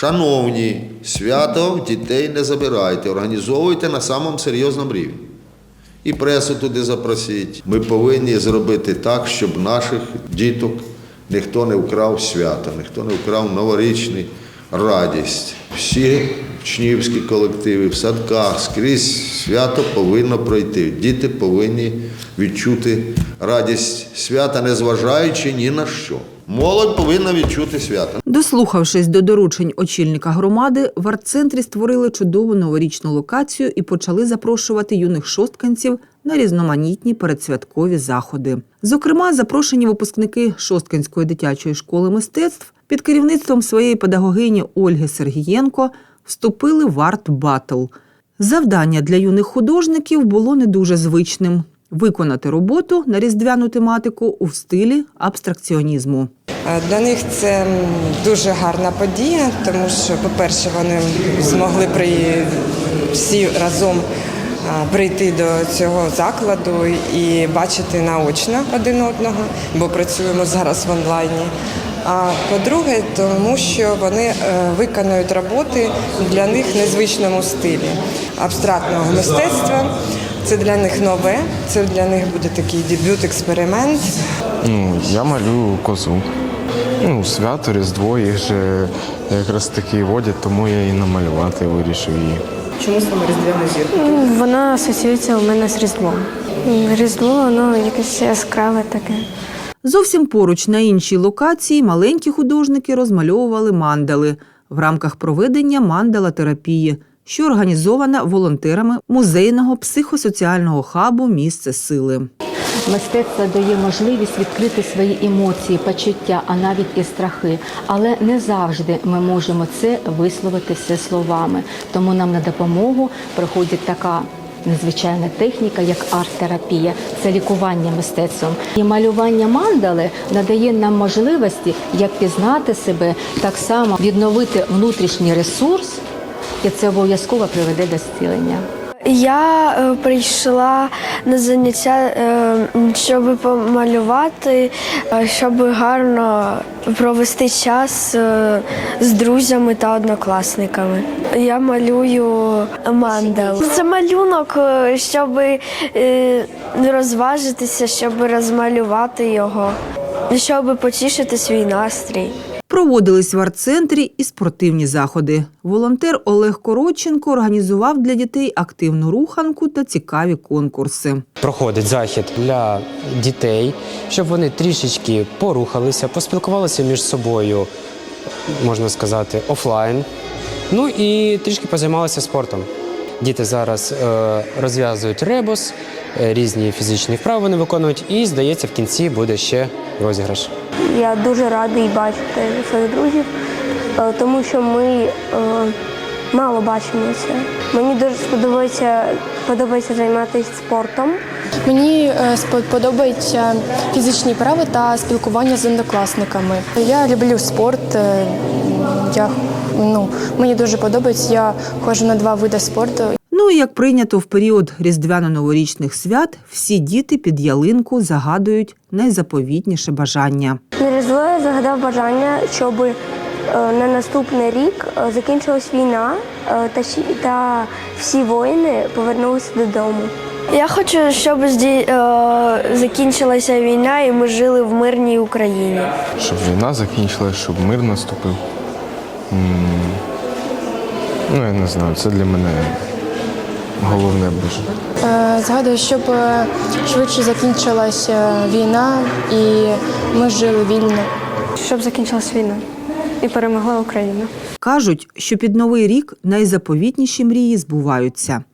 Шановні, свято дітей не забирайте, організовуйте на самому серйозному рівні. І пресу туди запросіть. Ми повинні зробити так, щоб наших діток ніхто не вкрав свято, ніхто не вкрав новорічну радість. Всі учнівські колективи в садках скрізь свято повинно пройти. Діти повинні відчути радість свята, незважаючи ні на що. Молодь повинна відчути свято. Дослухавшись до доручень очільника громади, в арт-центрі створили чудову новорічну локацію і почали запрошувати юних шостканців на різноманітні передсвяткові заходи. Зокрема, запрошені випускники Шостканської дитячої школи мистецтв під керівництвом своєї педагогині Ольги Сергієнко вступили в арт-батл. Завдання для юних художників було не дуже звичним виконати роботу на різдвяну тематику у стилі абстракціонізму. Е, Для них це дуже гарна подія, тому що, по-перше, вони змогли при всі разом е, прийти до цього закладу і бачити наочно один одного, бо працюємо зараз в онлайні. А по-друге, тому що вони е, виконують роботи для них в незвичному стилі абстрактного мистецтва. Це для них нове, це для них буде такий дебют, експеримент. Ну, я малюю козу. Ну, свято, Різдво, їх же якраз таки водять, тому я і намалювати вирішив її. Вона асоціюється у мене з Різдвом. Різдво, воно якесь яскраве таке. Зовсім поруч на іншій локації маленькі художники розмальовували мандали в рамках проведення мандалатерапії, що організована волонтерами музейного психосоціального хабу Місце сили. Мистецтво дає можливість відкрити свої емоції, почуття, а навіть і страхи. Але не завжди ми можемо це висловити все словами. Тому нам на допомогу приходить така. Незвичайна техніка, як арт-терапія, це лікування мистецтвом. І малювання мандали надає нам можливості як пізнати себе, так само відновити внутрішній ресурс, і це обов'язково приведе до зцілення. Я е, прийшла на заняття, е, щоб помалювати, е, щоб гарно провести час е, з друзями та однокласниками. Я малюю мандал. Це малюнок, е, щоб е, розважитися, щоб розмалювати його, щоб потішити свій настрій. Проводились в арт-центрі і спортивні заходи. Волонтер Олег Коротченко організував для дітей активну руханку та цікаві конкурси. проходить захід для дітей, щоб вони трішечки порухалися, поспілкувалися між собою, можна сказати, офлайн. Ну і трішки позаймалися спортом. Діти зараз е, розв'язують ребус, е, різні фізичні вправи вони виконують, і здається, в кінці буде ще розіграш. Я дуже радий бачити своїх друзів, е, тому що ми е, мало бачимося. Мені дуже сподобається, подобається займатися спортом. Мені е, подобаються фізичні вправи та спілкування з однокласниками. Я люблю спорт. Я, ну, мені дуже подобається. Я ходжу на два види спорту. Ну і як прийнято в період різдвяно-новорічних свят, всі діти під ялинку загадують найзаповітніше бажання. На Різдво я загадав бажання, щоб е, на наступний рік е, закінчилась війна е, та, та всі воїни повернулися додому. Я хочу, щоб зді- закінчилася війна і ми жили в мирній Україні. Щоб війна закінчилась, щоб мир наступив. Ну, я не знаю, це для мене головне бажання. Е, Згадую, щоб е, швидше закінчилася війна і ми жили вільно. Щоб закінчилась війна і перемогла Україна. Кажуть, що під новий рік найзаповітніші мрії збуваються.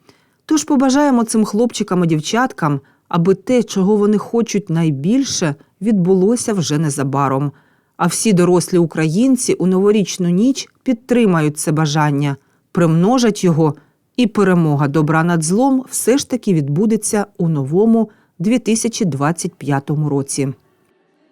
Тож побажаємо цим хлопчикам і дівчаткам, аби те, чого вони хочуть найбільше, відбулося вже незабаром. А всі дорослі українці у новорічну ніч підтримають це бажання, примножать його, і перемога добра над злом все ж таки відбудеться у новому 2025 році.